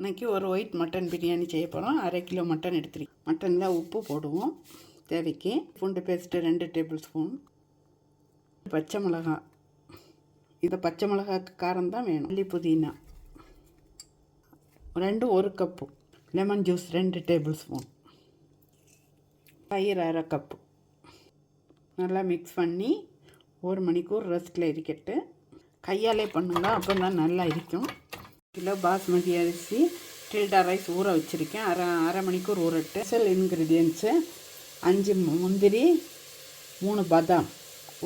இன்னைக்கு ஒரு white mutton biryani செய்ய போகிறோம் அரை கிலோ மட்டன் எடுத்துருக்கேன் மட்டனில் உப்பு போடுவோம். தேவைக்கு பூண்டு பேஸ்ட்டு ரெண்டு டேபிள் ஸ்பூன். பச்சை மிளகாய் இது பச்சை மிளகாய்க்கு காரம் தான் வேணும். மல்லி புதினா. ரெண்டு ஒரு கப்பு. லெமன் ஜூஸ் ரெண்டு டேபிள் ஸ்பூன். தயிர் அரை கப்பு. நல்லா மிக்ஸ் பண்ணி ஒரு மணிக்கூர் ரெஸ்ட்டில் இருக்கட்டு. கையாலே பண்ணுங்க அப்போ தான் நல்லா இருக்கும். கிலோ பாஸ்மதி அரிசி டில்டா ரைஸ் ஊற வச்சுருக்கேன். அரை அரை மணிக்கூர் ஊறட்டு ஸ்பெஷல் இன்க்ரீடியன்ஸு அஞ்சு முந்திரி மூணு பாதாம்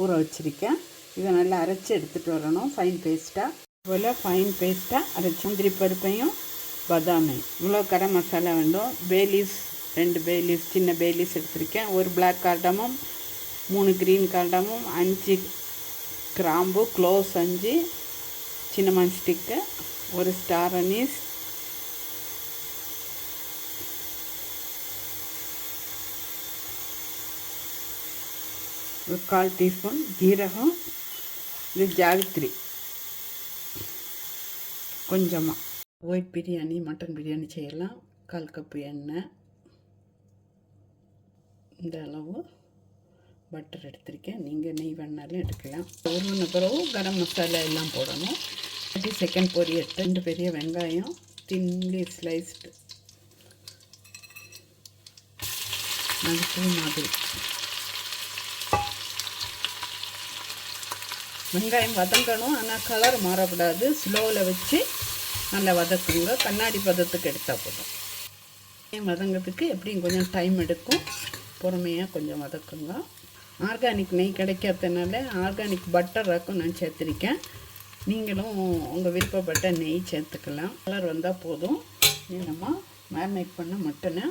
ஊற வச்சுருக்கேன். இதை நல்லா அரைச்சி எடுத்துகிட்டு வரணும். ஃபைன் பேஸ்ட்டாக போல் ஃபைன் பேஸ்ட்டாக அரைச்சி முந்திரி பருப்பையும் பாதாமையும். இவ்வளோ கரம் மசாலா வேண்டும். பேலீஸ் ரெண்டு பேலீஸ் சின்ன பேலீஸ் எடுத்திருக்கேன். ஒரு பிளாக் கார்டமும் மூணு க்ரீன் கார்டமும் அஞ்சு கிராம்பு க்ளோஸ் அஞ்சு சின்னமன் ஸ்டிக்கு ஒரு ஸ்டார் அனீஸ் ஒரு கால் டீஸ்பூன் ஜீரகம். இது ஜாவித்ரி. கொஞ்சமாக ஒயிட் பிரியாணி மட்டன் பிரியாணி செய்யலாம். கால் கப்பு எண்ணெய். இந்த அளவு பட்டர் எடுத்திருக்கேன். நீங்கள் நெய் வேணாலும் எடுக்கலாம். உருவின பிறகு கரம் மசாலா எல்லாம் போடணும். இது செகண்ட் பொரியல். ரெண்டு பெரிய வெங்காயம் தின்லி ஸ்லைஸ்டு அது பூ மாதிரி வெங்காயம் வதங்கணும் ஆனால் கலர் மாறக்கூடாது. ஸ்லோவில் வச்சு நல்லா வதக்குங்க. கண்ணாடி பதத்துக்கு எடுத்தால் போதும். வெங்காயம் வதங்கிறதுக்கு எப்படியும் கொஞ்சம் டைம் எடுக்கும். பொறுமையாக கொஞ்சம் வதக்குங்க. ஆர்கானிக் நெய் கிடைக்காதனால ஆர்கானிக் பட்டர் ரக்கம் நான் சேர்த்துருக்கேன். நீங்களும் உங்கள் விருப்பப்பட்ட நெய் சேர்த்துக்கலாம். கலர் வந்தால் போதும். நம்ம மேரினேட் பண்ண மட்டனை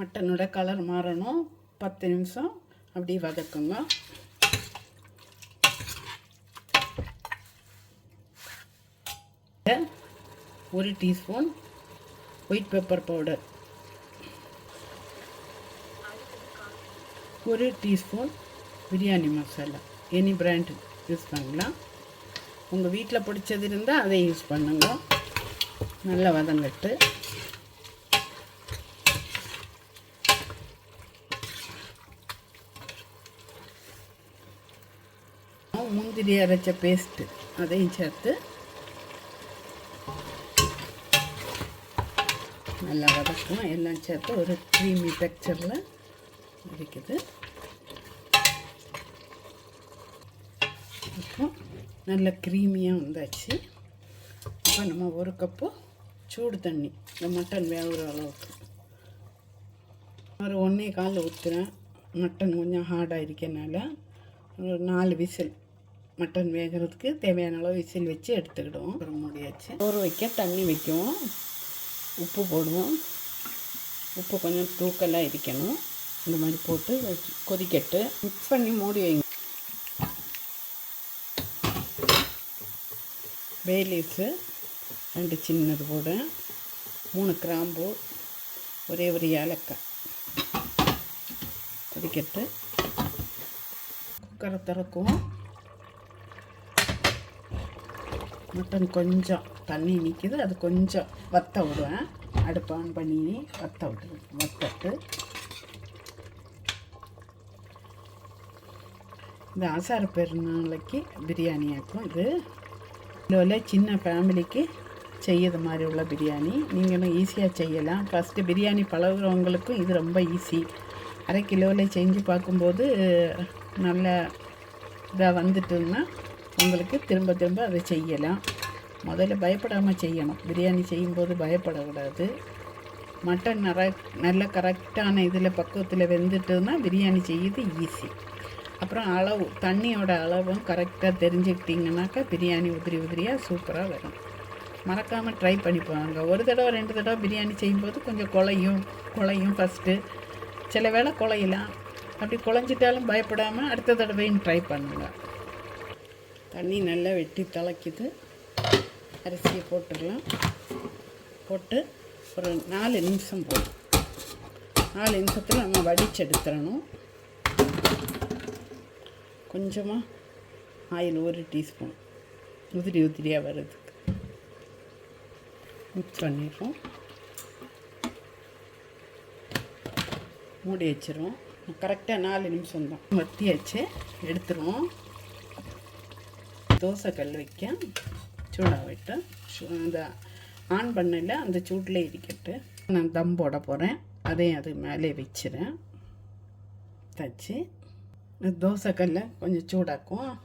மட்டனோட கலர் மாறணும். பத்து நிமிஷம் அப்படி வதக்குங்க. ஒரு டீஸ்பூன் ஒயிட் பெப்பர் பவுடர் ஒரு teaspoon biryani masala. Any brand use பண்ணலாம். உங்கள் வீட்டில் பிடிச்சது இருந்தால் அதை யூஸ் பண்ணுங்க. நல்லா வதங்கட்டு. முந்திரி அரைச்ச பேஸ்ட்டு அதையும் சேர்த்து நல்லா வதக்கும் எல்லாம் சேர்த்து ஒரு க்ரீமி டெக்ஸ்சரில் இருக்குது. இப்போ நல்ல க்ரீமியாக வந்தாச்சு. இப்போ நம்ம ஒரு கப்பு சூடு தண்ணி இந்த மட்டன் வேகிற அளவுக்கு. ஒரு ஒன்றே காலில் ஊற்றுறேன் மட்டன் கொஞ்சம் ஹார்டாக இருக்கனால ஒரு நாலு விசில் மட்டன் வேகிறதுக்கு தேவையான அளவு விசில் வச்சு எடுத்துக்கிடுவோம். அப்புறம் முடியாச்சு ஊற வைக்க தண்ணி வைக்குவோம். உப்பு போடுவோம் உப்பு கொஞ்சம் தூக்கலாக இருக்கணும் இந்த மாதிரி போட்டு வச்சு கொதிக்கட்டு. மிக்ஸ் பண்ணி மூடி வைங்க. பேலீஸு ரெண்டு சின்னது போட. மூணு கிராம்பு ஒரே ஒரு ஏலக்காய். கொதிக்கட்டு. குக்கரை திறக்குவோம். மட்டன் கொஞ்சம். தண்ணி நிற்கிது அது கொஞ்சம் வத்த விடுவேன். அடுப்பு ஆன் பண்ணி வத்த விடுவேன் வத்தட்டு இந்த ஆசார பெருநாளைக்கு பிரியாணி ஆக்கும். இது இதில் சின்ன ஃபேமிலிக்கு செய்யறது மாதிரி உள்ள பிரியாணி. நீங்களும் ஈஸியாக செய்யலாம். ஃபஸ்ட்டு பிரியாணி பழகுறவங்களுக்கும் இது ரொம்ப ஈஸி அரை கிலோவில் செஞ்சு பார்க்கும்போது நல்ல இதாக வந்துட்டுன்னா உங்களுக்கு திரும்ப திரும்ப அதை செய்யலாம். முதல்ல பயப்படாமல் செய்யணும். பிரியாணி செய்யும்போது பயப்படக்கூடாது. மட்டன் நர நல்ல கரெக்டான இதில் பக்குவத்தில் வெந்துட்டுன்னா பிரியாணி செய்யுது ஈஸி அப்புறம் அளவு தண்ணியோட அளவும் கரெக்டாக தெரிஞ்சுக்கிட்டிங்கனாக்கா பிரியாணி உதிரி உதிரியாக சூப்பராக வரும். மறக்காமல் ட்ரை பண்ணி போவாங்க ஒரு தடவை ரெண்டு தடவை பிரியாணி செய்யும்போது கொஞ்சம் குழையும் குழையும் ஃபஸ்ட்டு சில வேளை குழையலாம் அப்படி குழஞ்சிட்டாலும் பயப்படாமல் அடுத்த தடவையும் ட்ரை பண்ணுங்கள் தண்ணி நல்லா வெட்டி தலைக்குது அரிசியை போட்டுடலாம். போட்டு ஒரு நாலு நிமிஷம் போதும். நாலு நிமிஷத்தில் நம்ம வடிச்செடுத்துடணும் கொஞ்சமாக ஆயில் ஒரு டீஸ்பூன். உதிரி உதிரியாக வர்றதுக்கு. மிக்ஸ் பண்ணிடுறோம். மூடி வச்சிருவோம். கரெக்டாக நாலு நிமிஷம் தான். வத்தி வச்சு எடுத்துருவோம். தோசை கல் வைக்க. சூடாக விட்டு அந்த ஆன் பண்ணல அந்த சூட்டில் இருக்கட்டு நான் தம் போட போகிறேன் அதையும் அது மேலே வச்சுறேன் தச்சு. தோசைக்கல்ல தோசை கொஞ்சம் சூடாக்கும்.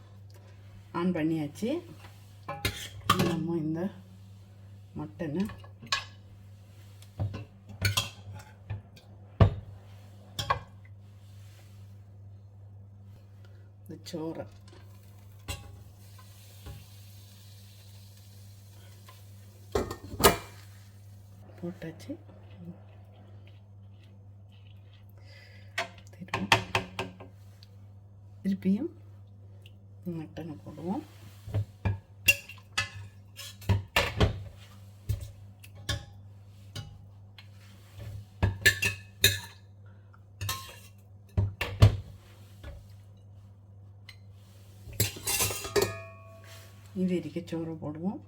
ஆன் பண்ணியாச்சு. நம்ம இந்த மட்டனை இந்த சோறை போட்டாச்சு திரும்ப திருப்பியும் மட்டனை போடுவோம் இது இருக்க சோறு போடுவோம்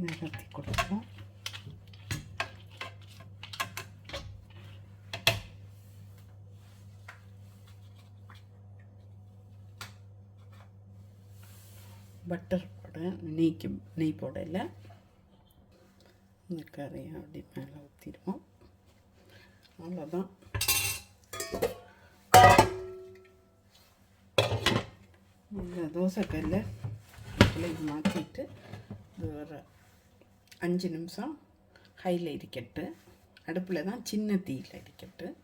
நகர்த்தி கொடுப்போம் பட்டர் போட நெய்க்கு நெய் போடல இந்த கறியை அப்படி மேலே ஊற்றிடுவோம் அவ்வளோதான் இந்த தோசைக்கல்ல இது மாற்றிட்டு இது வர அஞ்சு நிமிஷம் ஹையில் இருக்கட்டு அடுப்பில் தான் சின்ன தீயில் இருக்கட்டு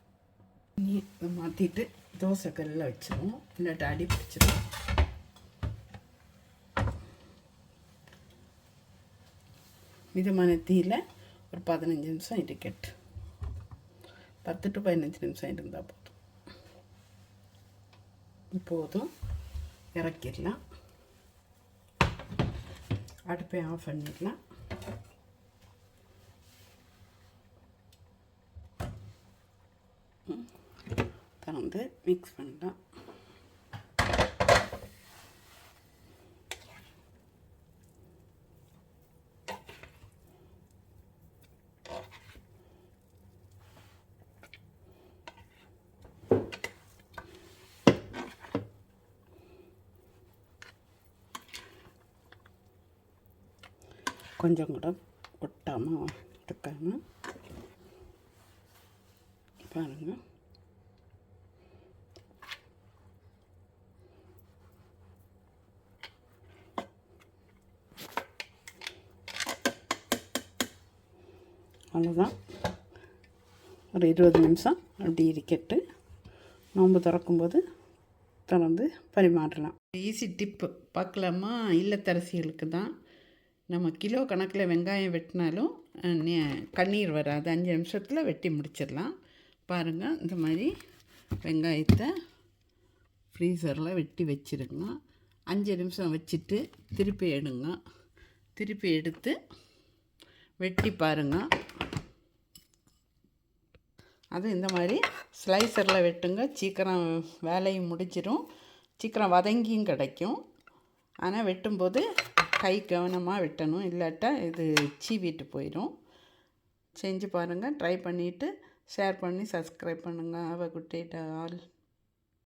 நீ மாற்றிட்டு மாற்றிட்டு தோசைக்கல்லில் வச்சிருவோம். இல்லாட்டி அடி பிடிச்சிரும். மிதமான தீயில் ஒரு பதினஞ்சு நிமிஷம் இருக்கட்டு பத்து டு பதினஞ்சு நிமிஷம் இருந்தால் போதும். இப்போதும் இறக்கிடலாம். அடுப்பை ஆஃப் பண்ணிடலாம் ம். திறந்து மிக்ஸ் பண்ணலாம் கொஞ்சம் கூட ஒட்டாமல் இருக்காமல் பாருங்கள் அவ்வளோதான் ஒரு இருபது நிமிஷம் அப்படி இருக்கட்டு. நோன்பு திறக்கும்போது திறந்து பரிமாறலாம். ஈஸி டிப்பு பார்க்கலாமா? இல்லத்தரசிகளுக்கு தான். நம்ம கிலோ கணக்கில் வெங்காயம் வெட்டினாலும் கண்ணீர் வராது. அஞ்சு நிமிஷத்தில் வெட்டி முடிச்சிடலாம். பாருங்கள் இந்த மாதிரி வெங்காயத்தை ஃப்ரீசரில் வெட்டி வச்சிருங்க. அஞ்சு நிமிஷம் வச்சுட்டு திருப்பி எடுங்க. திருப்பி எடுத்து வெட்டி பாருங்கள் அது இந்த மாதிரி ஸ்லைசரில் வெட்டுங்க. சீக்கிரம் வேலையும் முடிஞ்சிடும் சீக்கிரம் வதங்கியும் கிடைக்கும். ஆனால் வெட்டும்போது கை கவனமாக வெட்டணும். இல்லாட்டா இது சீவிட்டு போயிடும் செஞ்சு பாருங்கள் ட்ரை பண்ணிவிட்டு ஷேர் பண்ணி சப்ஸ்கிரைப் பண்ணுங்கள் அவ குட் ஆல்